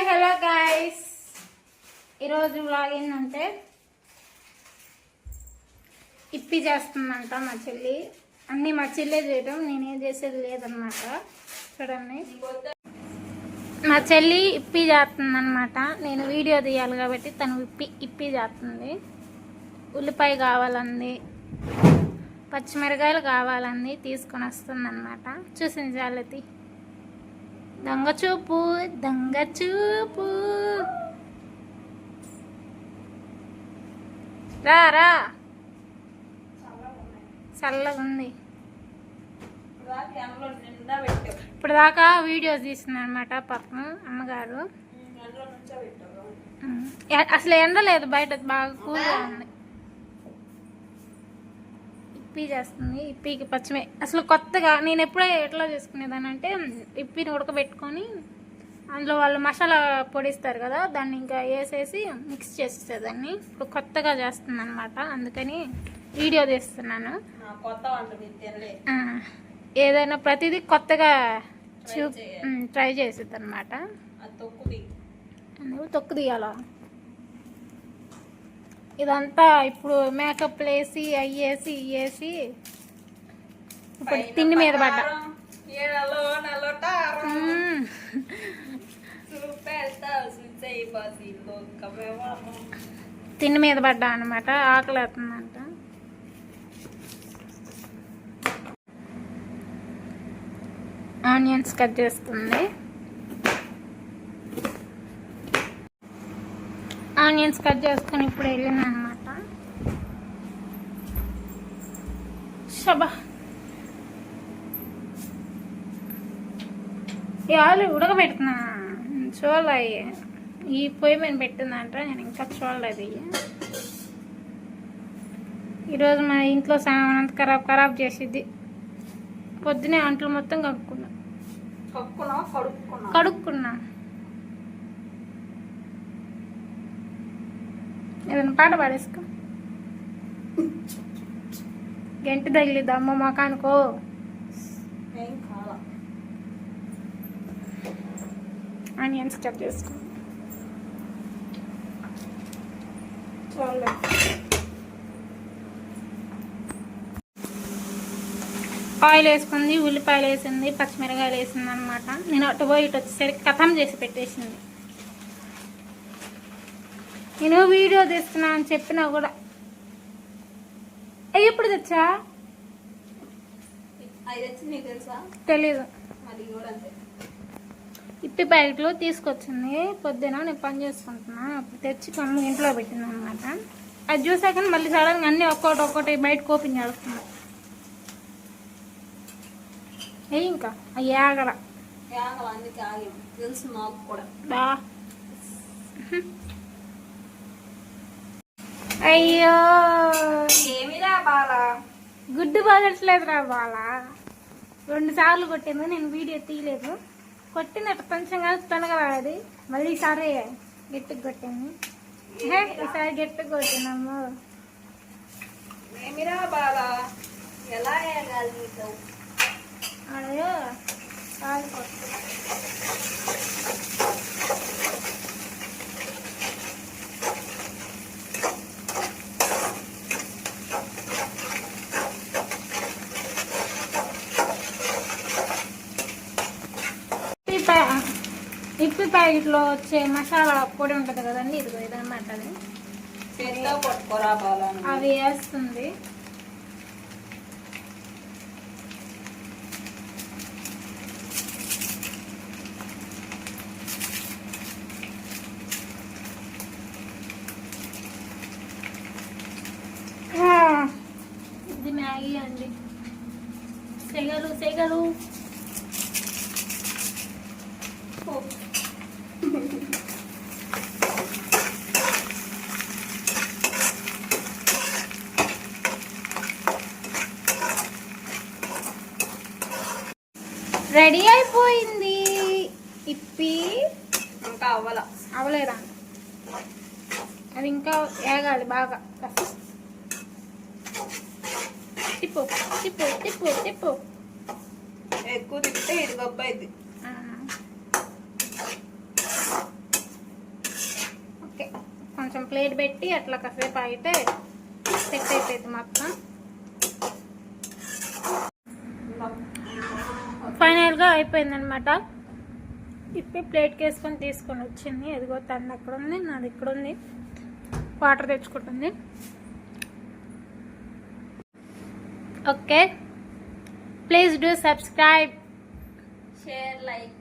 Hi hello guys ఈరోజు vlog ఏంటంటే ఇప్పి చేస్తుందంట మా చెల్లి. అన్నీ మా చెల్లే చేయడం నేనేం చేసేది లేదనమాట చూడండి. మా చెల్లి ఇప్పి చేస్తుందన్నమాట. నేను వీడియో తీయాలి కాబట్టి తను ఇప్పి ఇప్పి చేస్తుంది. ఉల్లిపాయ కావాలంది. పచ్చిమిరకాయలు కావాలంది తీసుకొని వస్తుందన్నమాట. చూసింది జాలతి దొంగ చూపు దొంగ చూపు. రా రా. చల్లగా ఉంది ఇప్పుడు దాకా వీడియోస్ తీస్తుంది అనమాట పాపం అమ్మగారు. అసలు ఎండ లేదు బయట బాగా కూల్గా ఉంది. ఇప్పి చేస్తుంది ఇప్పికి పచ్చిమే. అసలు కొత్తగా నేను ఎప్పుడో ఎట్లా చేసుకునేదాన్ని అంటే ఇప్పిని ఉడకబెట్టుకొని అందులో వాళ్ళు మసాలా పొడిస్తారు కదా దాన్ని ఇంకా వేసేసి మిక్స్ చేసేసేదాన్ని. ఇప్పుడు కొత్తగా చేస్తుంది అనమాట అందుకని వీడియో తీస్తున్నాను. ఏదైనా ప్రతిదీ కొత్తగా చూ. ట్రై చేసేది అనమాట తొక్కు తీయాలా? ఇదంతా ఇప్పుడు మేకప్ వేసి అయ్యేసి ఇయ్యేసి ఇప్పుడు తిండి మీద పడ్డా. తిండి మీద పడ్డా అనమాట ఆకలి అవుతుందంట ఆనియన్స్ కట్ చేస్తుంది ఆనియన్స్ కట్ చేసుకొని ఇప్పుడు వెళ్ళింది అనమాట షబా ఇవాళ ఉడకబెడుతున్నా. చూడాలి. ఈ పొయ్యి మీద పెట్టిందంట నేను ఇంకా చూడలేదు ఇయ్య. ఈరోజు మా ఇంట్లో సామాన్ అంతా ఖరాబ్ ఖరాబ్ చేసిద్ది. పొద్దునే అంట్లు మొత్తం కడుక్కున్నా కడుక్కున్నా కడుక్కున్నా. ఏదైనా పాట పాడేసుకో. గంటి తగిలిద్ది అమ్మ కావాలా? ఆనియన్స్ కట్ చేసుకో. ఆయిల్ వేసుకుంది ఉల్లిపాయలు వేసింది పచ్చిమిరకాయలు వేసింది అనమాట నేను అటు పోయి ఇటు వచ్చేసరికి కథం చేసి పెట్టేసింది. నేను వీడియో తీస్తున్నా అని చెప్పినా కూడా. ఎప్పుడు తెచ్చా? తెలీదు. ఇప్పి ప్యాకెట్లు తీసుకొచ్చింది. పొద్దున నేను పని చేసుకుంటున్నా. అప్పుడు తెచ్చి కమ్మ ఇంట్లో పెట్టింది అనమాట అది చూసాక మళ్ళీ సడన్గా అన్నీ ఒక్కొక్కటి ఒక్కొక్కటి బయట ఓపెన్ చేస్తున్నా. ఏ ఇంకా? ఆగి తెలుసు నాకు కూడా. అయ్యో. ఏమిరా బాలా? గుడ్డు బాగట్లేదు రా బాల. రెండు సార్లు కొట్టింది నేను వీడియో తీయలేదు. కొట్టినట్టు కొంచెం కలిసి తొలగరాది మళ్ళీ ఈసారి గట్టిగా కొట్టింది. హే, ఈసారి గట్టిగా కొట్టినాము ఏమిరా బాలా? ఎలా వేయగాలి నీకు అయ్యో కాలు కొట్టు ఇప్పి ఇప్పి ప్యాకెట్లో వచ్చే మసాలా పొడి ఉంటుంది కదండి ఇదిగో ఇదన్నమాట అది అవి వేస్తుంది ఇది మ్యాగీ అండి. సెగలు సెగలు. రెడీ అయిపోయింది. ఇప్పి ఇంకా అవ్వాల. అవలేదా అది ఇంకా ఏగాలి బాగా. తిప్పు తిప్పు తిప్పు తిప్పు. ఎక్కువ తిప్పితే ఇది గొప్ప అయింది కొంచెం ప్లేట్ పెట్టి అట్లా కాసేపు అయితే సెట్ అయిపోయింది మొత్తం. ఫైనల్గా అయిపోయిందనమాట ఇప్పి ప్లేట్కి వేసుకొని తీసుకొని వచ్చింది. ఎదిగో తను అక్కడ ఉంది నాది ఇక్కడ ఉంది. Water తెచ్చుకుంటుంది. Okay. Please do subscribe share like